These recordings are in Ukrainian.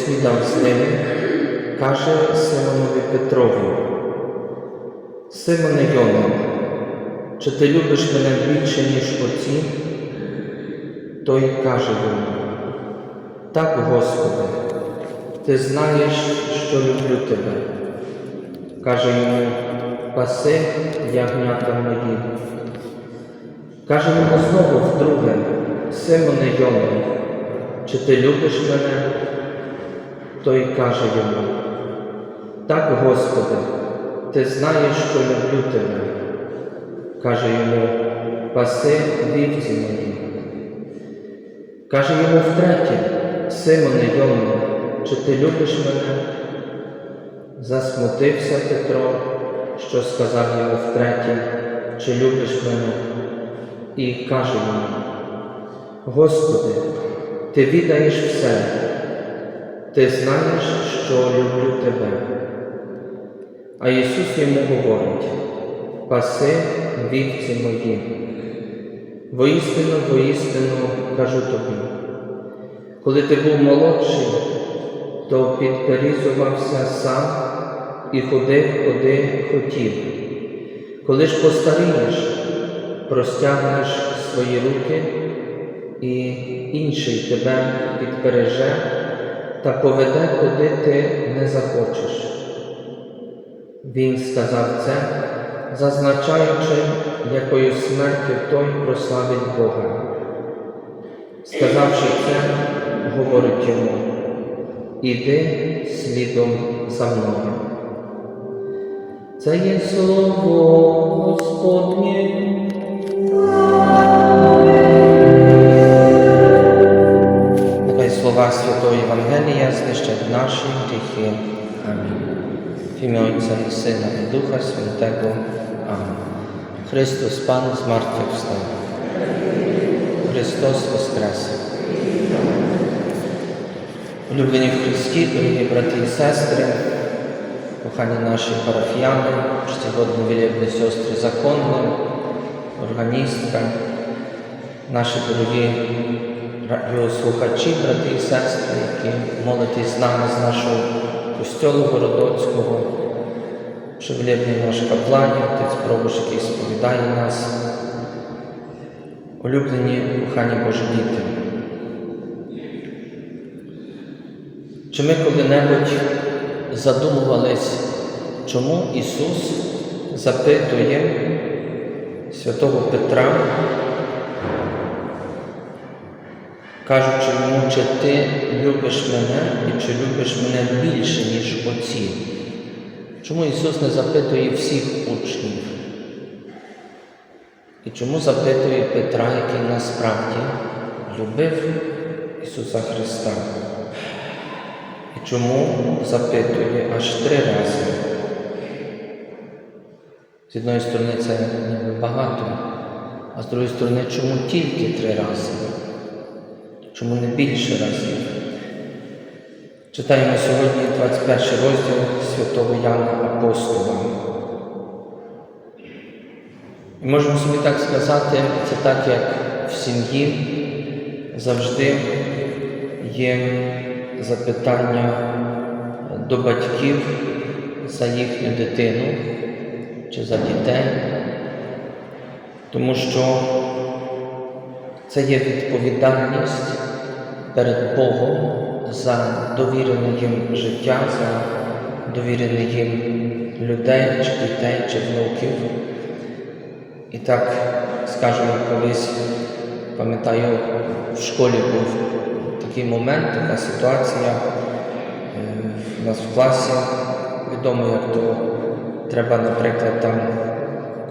поснідав з ними, каже Симонові Петрові, Симоне Йоне, чи ти любиш мене більше, ніж оці? Той каже йому, так, Господи, ти знаєш, що люблю тебе. Каже йому, паси ягнята мої. Каже йому знову вдруге, Симоне Йоне, чи ти любиш мене? Той каже йому, так, Господи, ти знаєш, що люблю тебе. Каже йому, паси вівці мої. Каже йому втретє, Симоне Йоне, чи ти любиш мене? Засмутився Петро, що сказав йому втретє, чи любиш мене? І каже йому, Господи, ти відаєш все, ти знаєш, що люблю тебе. А Ісус йому говорить, паси вівці мої. Воістину, воістину кажу тобі, коли ти був молодший, то підперізувався сам і ходив, куди хотів. Коли ж постарієш, простягнеш свої руки, і інший тебе підпереже та поведе, куди ти не захочеш. Він сказав це, зазначаючи, якою смертю той прославить Бога. Сказавши це, говорить йому, іди слідом за мною. Це є слово Господнє. Святого Євангелія знищать наші гріхи. Амінь. В ім'я Отця і Сина і Духа Святого. Амінь. Христос Пан з мертвих встав. Христос Воскрес. Улюблені в Христі, дорогі брати і сестри, кохані наші парафіяни, чтогодні вілібні сестри законні, органістка, наші дорогі радіослухачі, брати і сестри, які молитесь з нами з нашого костьолу Городоцького, Шевлєбний наш каплані, отець Пробуш, який сповідає нас. Улюблені кохані Божі діти. Чи ми коли-небудь задумувались, чому Ісус запитує святого Петра, кажучи йому, чи ти любиш мене і чи любиш мене більше, ніж оці? Чому Ісус не запитує всіх учнів? І чому запитує Петра, який насправді любив Ісуса Христа? І чому запитує аж три рази? З одної сторони, це багато, а з другої сторони, чому тільки три рази? Чому не більше разів? Читаємо сьогодні 21 розділ святого Яна Апостола. І можемо собі так сказати, це так, як в сім'ї завжди є запитання до батьків за їхню дитину чи за дітей, тому що це є відповідальність перед Богом за довірене їм життя, за довірене їм людей, чи дітей, чи внуків. І так, скажімо, колись, пам'ятаю, в школі був такий момент, така ситуація. Е, У нас в класі відомо, як то треба, наприклад, там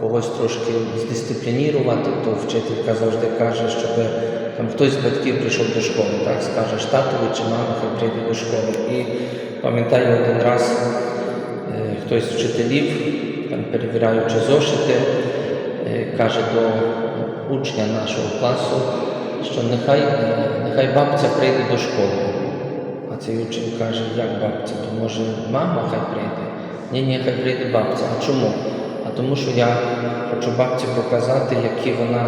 когось трошки здисциплінірувати, то вчителька завжди каже, щоб там хтось з батьків прийшов до школи, так, скаже татові чи мамі, хай прийде до школи. І пам'ятаю один раз е, хтось з вчителів, там перевіряючи зошити, е, каже до учня нашого класу, що нехай, е, нехай бабця прийде до школи. А цей учень каже, як бабця, то може мама хай прийде? Ні, ні, хай прийде бабця. А чому? А тому що я хочу бабці показати, які вона,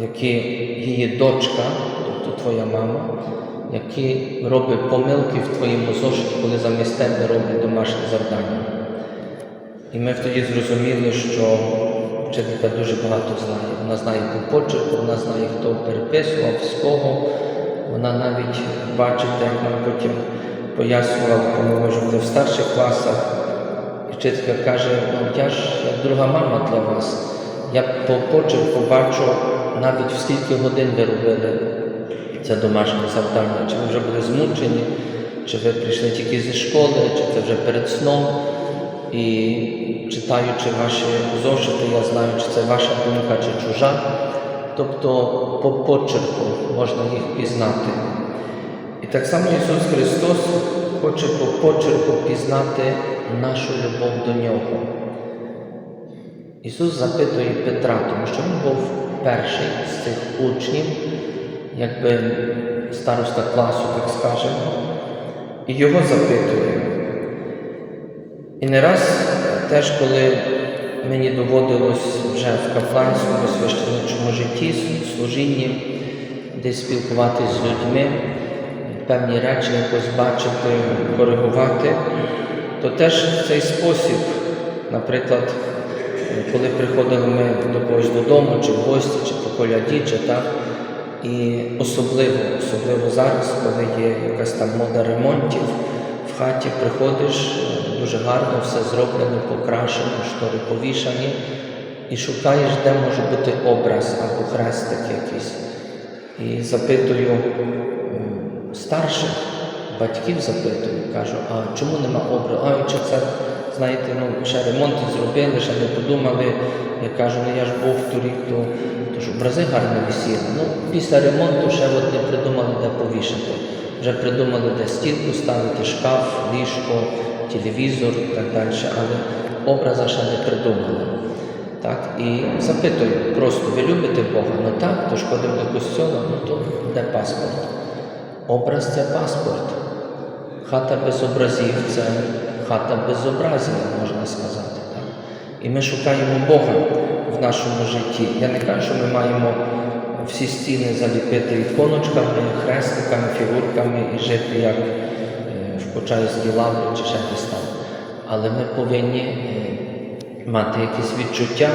які її дочка, тобто твоя мама, які робить помилки в твоєму зошиті, коли замість тебе роблять домашнє завдання. І ми тоді зрозуміли, що вчителька дуже багато знає. Вона знає по почерку, вона знає, хто переписував, з кого. Вона навіть бачите, як нам потім пояснювала, коли ми вже в старших класах. Вчителька каже, я ж як друга мама для вас. Я по почерку бачу навіть в скільки годин ви робили це домашнє завдання, чи ви вже були змучені, чи ви прийшли тільки зі школи, чи це вже перед сном. І читаючи ваші зошити, я знаю, чи це ваша думка, чи чужа. Тобто по почерку можна їх пізнати. І так само Ісус Христос хоче по почерку пізнати нашу любов до Нього. Ісус запитує Петра, тому що він був перший з цих учнів, якби староста класу, так скажемо, і його запитує. І не раз теж, коли мені доводилось вже в капланському священничому житті, служінні, десь спілкуватися з людьми, певні речі якось бачити, коригувати, то теж цей спосіб, наприклад, коли приходили ми до когось додому, чи в гості, чи по коляді, чи так, і особливо, особливо зараз, коли є якась там мода ремонтів, в хаті приходиш, дуже гарно все зроблено, покрашено, штори повішані, і шукаєш, де може бути образ або хрестик якийсь. І запитую старших батьків запитую, кажу, а чому нема образу? А чи це, знаєте, ну, ще ремонти зробили, ще не подумали. Я кажу, ну я ж був торік, то, то ж образи гарно висіли. Ну, після ремонту ще от не придумали, де повішати. Вже придумали, де стінку ставити, шкаф, ліжко, телевізор і так далі, але образа ще не придумали. Так, і запитую просто, ви любите Бога? Ну так, то ж ходив до костьола, ну то де паспорт? Образ це паспорт. Хата без образів це хата безобразія, можна сказати. Так? І ми шукаємо Бога в нашому житті. Я не кажу, що ми маємо всі стіни заліпити іконочками, хрестиками, фігурками і жити як е, в Почаївській лаврі чи ще десь там. Але ми повинні е, мати якесь відчуття,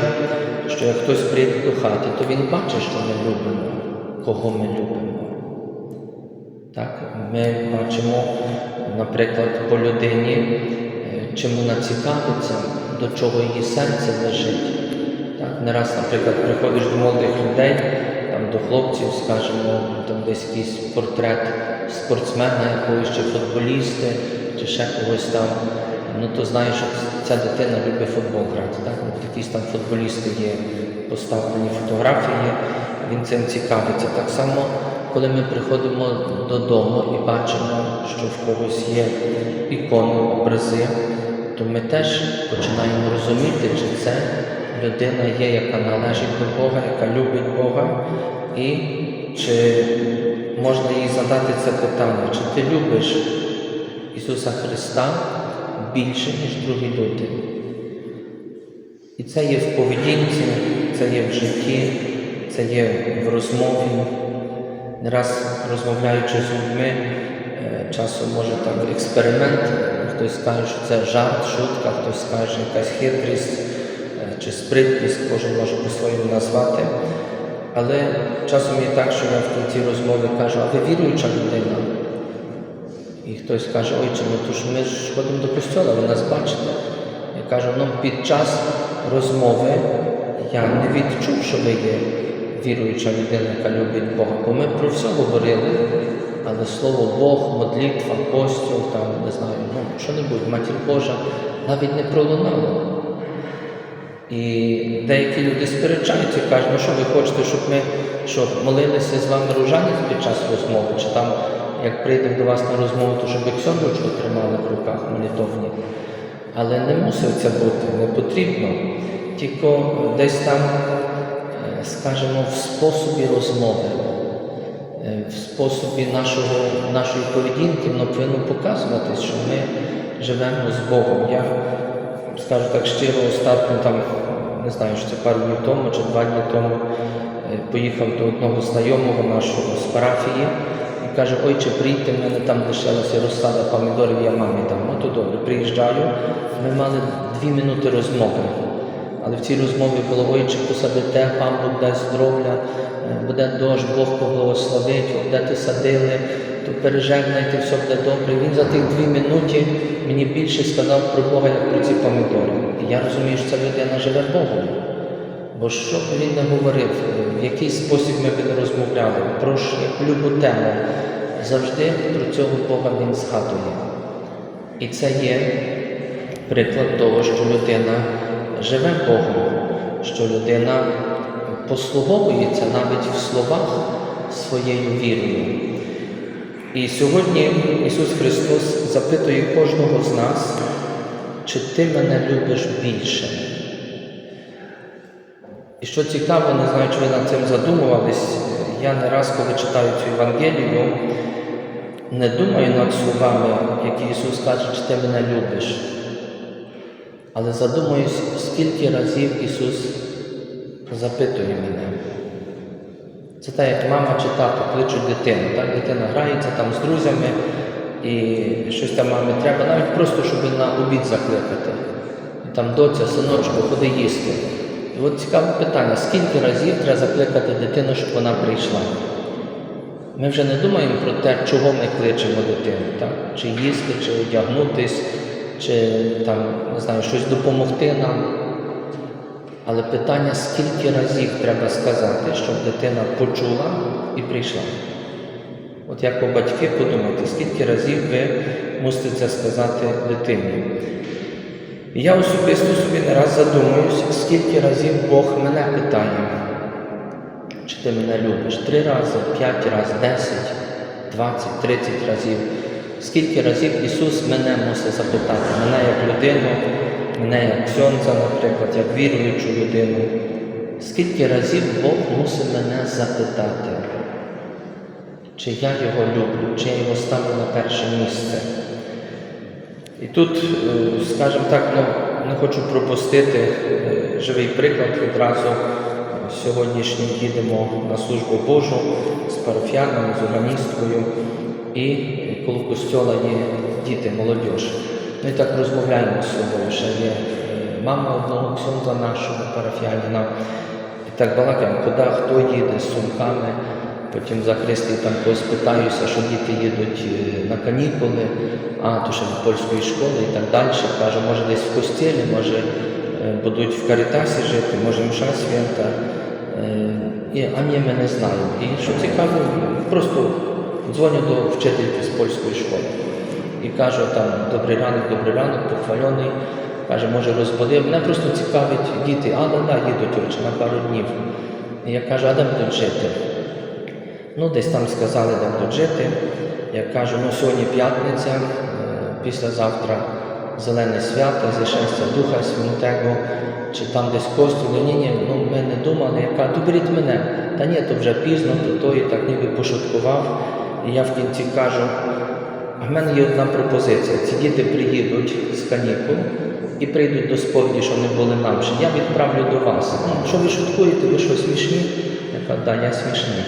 що як хтось прийде до хати, то він бачить, що ми любимо, кого ми любимо. Так, ми бачимо, наприклад, по людині, чим вона цікавиться, до чого її серце лежить. Так, не раз, наприклад, приходиш до молодих людей, там, до хлопців, скажімо, там десь якийсь портрет спортсмена якогось, чи футболіста, чи ще когось там. Ну то знаєш, що ця дитина любить футбол грати. Так? От якісь там футболісти є поставлені фотографії, він цим цікавиться. Так само, коли ми приходимо додому і бачимо, що в когось є ікони, образи, то ми теж починаємо розуміти, чи це людина є, яка належить до Бога, яка любить Бога, і чи можна їй задати це питання, чи ти любиш Ісуса Христа більше, ніж другі люди. І це є в поведінці, це є в житті, це є в розмові. Не раз розмовляючи з людьми, часом може там експеримент, хтось скаже, що це жарт, шутка, хтось скаже якась хитрість е, чи спритність, кожен може по-своєму назвати. Але часом є так, що я в кінці розмови кажу, а ви віруюча людина? І хтось каже, ойче, ну то ж ми ж ходимо до костьола, ви нас бачите. Я кажу, ну під час розмови я не відчув, що ви є віруюча людина, яка любить Бога. Бо ми про все говорили, але слово Бог, модлітва, костюл, там, не знаю, ну, що-небудь, матір Божа, навіть не пролунало. І деякі люди сперечаються і кажуть, ну що ви хочете, щоб ми що, молилися з вами ружанець під час розмови, чи там, як прийдемо до вас на розмову, то щоб ксьондочку тримали в руках молитовні. Але не мусить це бути, не потрібно. Тільки десь там, е, скажімо, в способі розмови. Е, в способі нашого, нашої поведінки воно повинно показувати, що ми живемо з Богом. Я скажу так щиро, остатньо там, не знаю, що це пару днів тому чи два дні тому е, поїхав до одного знайомого нашого з парафії каже, ой, чи прийти, в мене там лишилася розсада помідорів, я мамі дам. Ну то добре, приїжджаю. Ми мали дві минути розмови. Але в цій розмові було, ой, чи посадите, пан Бог дасть здоров'я, буде дощ, Бог поблагословить, де ти садили, то пережегнайте, все буде добре. Він за тих дві минуті мені більше сказав про Бога, як про ці помідори. І я розумію, що ця людина живе Богом. Бо що б він не говорив, в який спосіб ми б не розмовляли, про любу тему, завжди про цього Бога він згадує. І це є приклад того, що людина живе Богом, що людина послуговується навіть в словах своєю вірою. І сьогодні Ісус Христос запитує кожного з нас, чи ти мене любиш більше. І що цікаво, не знаю, чи ви над цим задумувались, я не раз, коли читаю цю Євангелію, не думаю над словами, які Ісус каже, чи ти мене любиш. Але задумуюсь, скільки разів Ісус запитує мене. Це так, як мама чи тато кличуть дитину. Так? Дитина грається там з друзями і щось там мамі треба, навіть просто, щоб на обід закликати. Там доця, синочку, ходи їсти. І от цікаве питання, скільки разів треба закликати дитину, щоб вона прийшла? Ми вже не думаємо про те, чого ми кличемо дитину, так? чи їсти, чи одягнутись, чи там, не знаю, щось допомогти нам. Але питання, скільки разів треба сказати, щоб дитина почула і прийшла. От як у батьки подумайте, скільки разів ви мусите це сказати дитині. Я особисто собі не раз задумуюся, скільки разів Бог мене питає, чи ти мене любиш? Три рази, п'ять разів, десять, двадцять, тридцять разів. Скільки разів Ісус мене мусить запитати, мене як людину, мене як ксьонця, наприклад, як віруючу людину. Скільки разів Бог мусить мене запитати, чи я його люблю, чи я його ставлю на перше місце. І тут, е, скажімо так, ну, не хочу пропустити е, живий приклад відразу. Сьогоднішній їдемо на службу Божу з парафіянами, з органісткою, і коло костьола є діти, молодь. Ми так розмовляємо з собою. Ще є е, мама одного ксьонта нашого парафіянина. І так балакаємо, куди хто їде з сумками. Потім за Христі там когось питаюся, що діти їдуть е, на канікули, а то ще від польської школи і так далі. Кажу, може десь в костілі, може е, будуть в Каритасі жити, може мша свята. І, а ні, ми не знаємо. І що цікаво, просто дзвоню до вчительки з польської школи і кажу там добрий ранок, добрий ранок, похвальоний. Каже, може розбудив. Мене просто цікавить діти, а да, їдуть очі на пару днів. І я кажу, а де будуть жити? Ну, десь там сказали, де будуть жити. Я кажу, ну сьогодні п'ятниця, е, післязавтра зелене свято, зішестя Духа Святого, чи там десь костюли. Ні, ні, ну ми не думали. Я кажу, то мене. Та ні, то вже пізно, то той так ніби пошуткував. І я в кінці кажу, в мене є одна пропозиція. Ці діти приїдуть з канікул і прийдуть до сповіді, що вони були нам. Я відправлю до вас. Ну, що ви шуткуєте, ви що смішні? Я кажу, да, я смішний.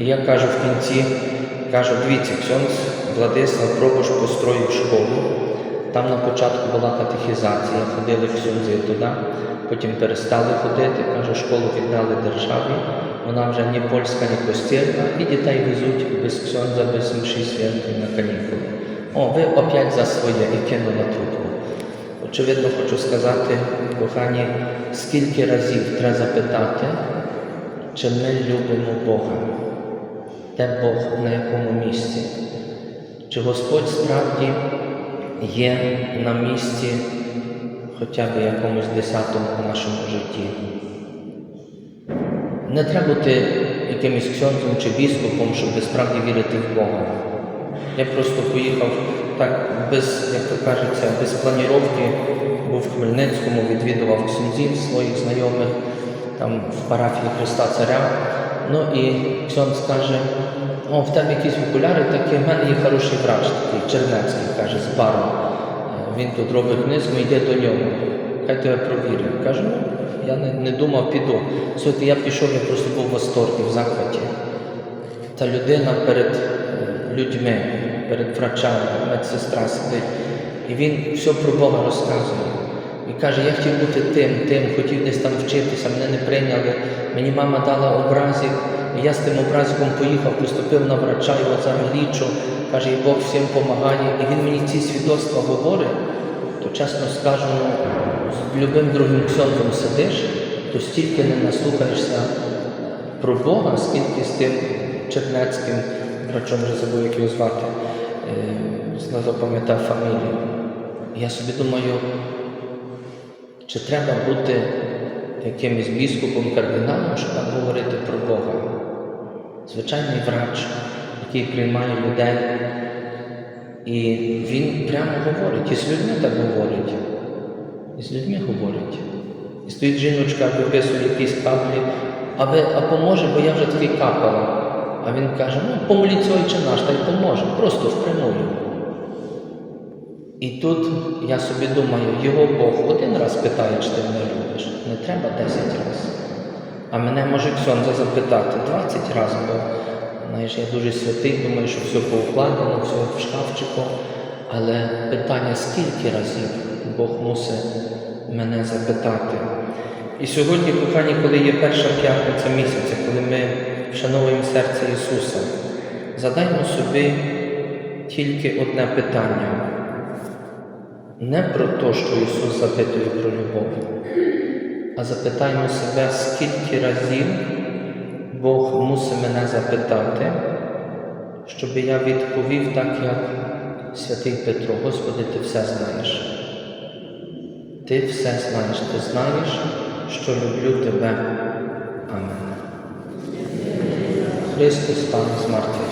І я кажу в кінці, кажу, дивіться, Ксьонс Владислав Пробуш построїв школу. Там на початку була катехізація, ходили ксьонзи туди, потім перестали ходити, кажу, школу віддали державі, вона вже ні польська, ні костільна, і дітей везуть без ксьонза, без мші святої на канікули. О, ви опять за своє і кинула трубку. Очевидно, хочу сказати, кохані, скільки разів треба запитати, чи ми любимо Бога, де Бог на якому місці, чи Господь справді є на місці хоча б якомусь десятому в нашому житті. Не треба бути якимось ксьонцем чи біскупом, щоб справді вірити в Бога. Я просто поїхав так, без, як то кажеться, без планіровки, був в Хмельницькому, відвідував ксьонзів своїх знайомих там в парафії Христа Царя. Ну і ксьонц каже, о, в тебе якісь окуляри, такі, в мене є хороший врач, такий Чернецький, каже, з бару. Е, Він тут робить книжку, йде до нього. Хай тебе провірить. Кажу, ну, я не, не думав, піду. Слухайте, я пішов, я просто був в восторгі, в захваті. Та людина перед е, людьми, перед врачами, медсестра сидить. І він все про Бога розказує. І каже, я хотів бути тим, тим, хотів десь там вчитися, мене не прийняли. Мені мама дала образик, і я з тим образиком поїхав, поступив на врача, і от зараз лічу. Каже, і Бог всім допомагає. І він мені ці свідоцтва говорить, то чесно скажу, з любим другим ксьондом сидиш, то стільки не наслухаєшся про Бога, скільки з тим чернецьким врачом вже забув, як його звати, е, запам'ятав фамілію. Я собі думаю, чи треба бути якимось біскупом, кардиналом, щоб говорити про Бога? Звичайний врач, який приймає людей, і він прямо говорить, і з людьми так говорить, і з людьми говорить. І стоїть жіночка, виписує якісь каплі, а, ви, а поможе, бо я вже такий капала. А він каже, ну помоліться отче наш, та й поможе, просто впрямую. І тут я собі думаю, його Бог один раз питає, чи ти мене любиш. Не треба 10 разів. А мене може Ксьонза запитати 20 разів, бо знаєш, я дуже святий, думаю, що все поукладено, все в шкафчику. Але питання, скільки разів Бог мусить мене запитати. І сьогодні, кохані, коли є перша п'ятниця місяця, коли ми вшановуємо серце Ісуса, задаймо собі тільки одне питання. Не про те, що Ісус запитує про любов, а запитаймо себе, скільки разів Бог мусить мене запитати, щоб я відповів так, як святий Петро, Господи, Ти все знаєш. Ти все знаєш, ти знаєш, що люблю тебе. Амен. Христос, Пане з мертвих